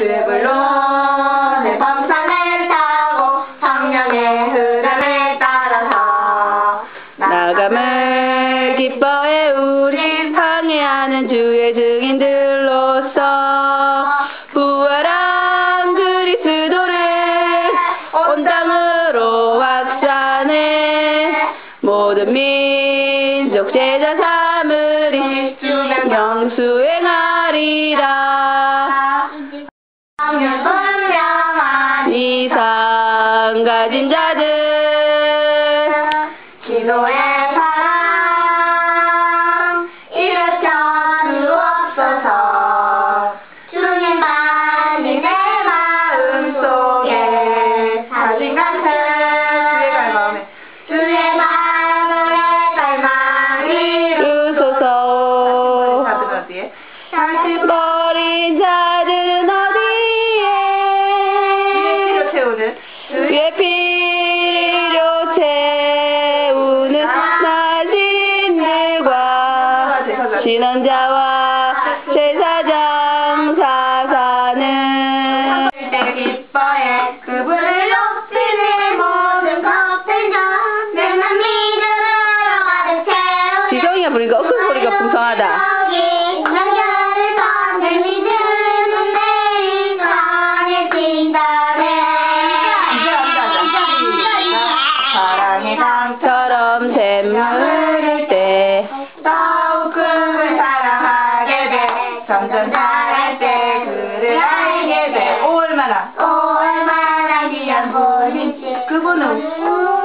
내 밤산을 타고 성령의 흐름을 따라서 나감을 기뻐해 우리 항해하는 주의 증인들로서 부활한 그리스도를 온 땅으로 확산해 모든 민족 제자 삼으리 영수행 기도의 사랑. 일으켜 주옵소서 주님만이 내 마음속에 사진 같은 주의 마음의 갈망이 주소서 향수 버린 자들 신원자와 제사장 사사는 때 기뻐해 그분을 높이는 모든 것들과 내맘 믿음으로 가득 채우는 지성이가 부르니까 어떤 소리가 풍성하다. 남자를 건들 믿음 점점 자랄 때 그를 알게 돼. 얼마나? 얼마나 귀한 분인지? 그분은